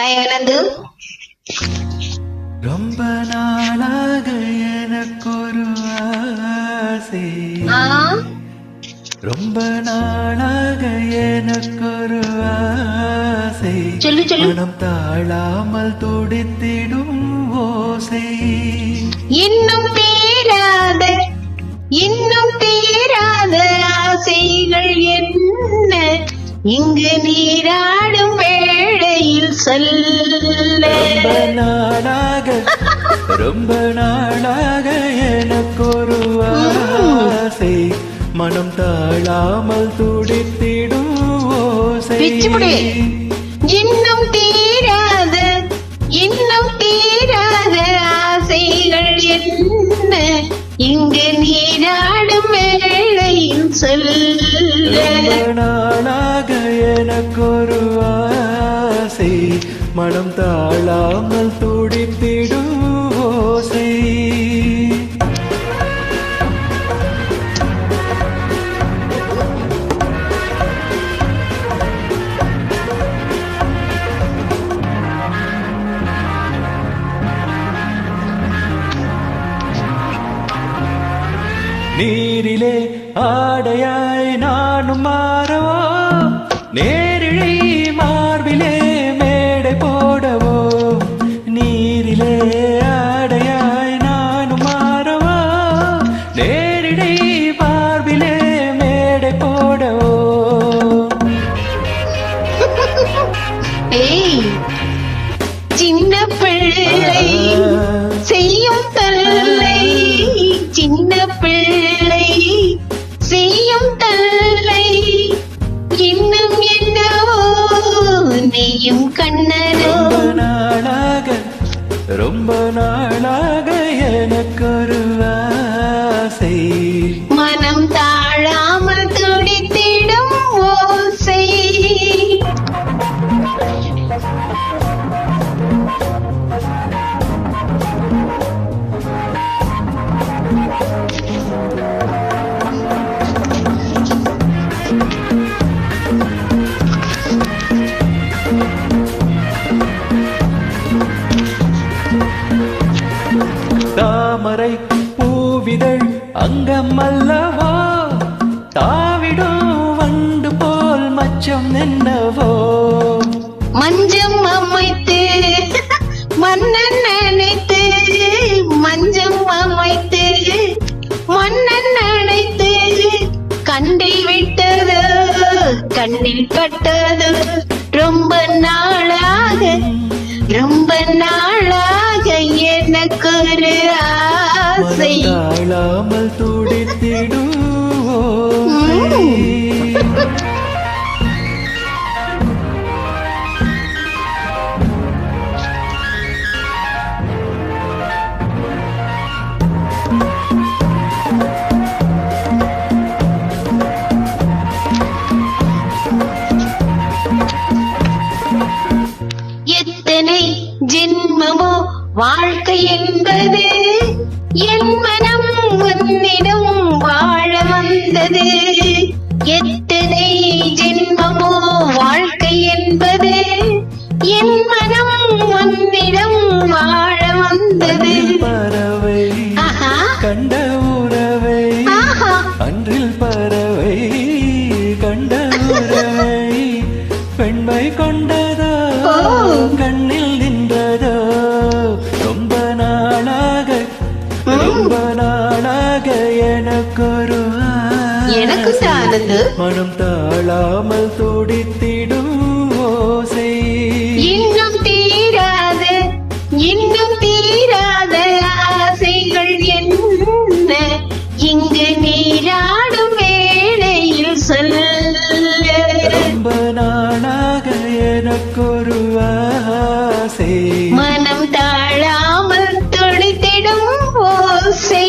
தயானந்து ரொம்ப நாளாக எனக்கொரு ஆசை. ஆ? ரொம்ப நாளாக எனக்கொரு ஆசை. சொல்லு சொல்லு. மனம் தாழாமல் துடித்திடும் ஓசை. இன்னும் தீராத இன்னும் தீராத ஆசைகள் என்ன? இங்கு நீராடும் வேளையில் சொல்ல. ரொம்ப நாளாக ரொம்ப நாளாக எனக்கொரு ஆசை. மனம் தாழாமல் துடித்திடும் ஓசை. இன்னும் தீராத இன்னும் தீராத ஆசைகள் என்ன? இங்கு நீராடும் வேளையில் சொல்ல. நாளாக எனக்கொரு ஆசை மனம் தாழாமல் துடித்திடும் ஓசை நீரிலே ஆடையாய் நானும் மாறவோ நேரிழை மார்பிலே சின்ன பிள்ளை செய்யும் தல்லை சின்ன பிள்ளை செய்யும் தல்லை. இன்னும் என்னவோ நீயும் கண் தாமரை பூவிதழ் அங்கம் அல்லவோ தாவிடும் வண்டு போல் மச்சம் என்னவோ மஞ்சம் அமைத்து மன்னன் நினைத்து மஞ்சம் அமைத்து மன்னன் நினைத்து கண்டில் விட்டது கண்ணில் பட்டது ரொம்ப நாளாக ரொம்ப நாள் தாழாமல் துடித்திடும். எத்தனை ஜென்மமோ வாழ்க்கை என்பது என் மனம் உன்னிடம் வாழ வந்தது. எத்தனை ஜென்மமோ வாழ்க்கை என்பது. என் மனம் உன்னிடம் வாழ வந்தது. பறவை கண்ட உறவை. அன்றில் பறவை கண்ட உறவை. பெண்மை கொண்டதோ எனக்கு தானது மனம் தாழாமல் துடித்திடும் ஓசை. இன்னும் தீராத இன்னும் தீராத ஆசைகள் என்ன? இங்கு நீராடும் வேளையில் சொல்ல. ரொம்ப நாளாக எனக்கொரு ஆசை. மனம் தாழாமல் துடித்திடும் ஓசை.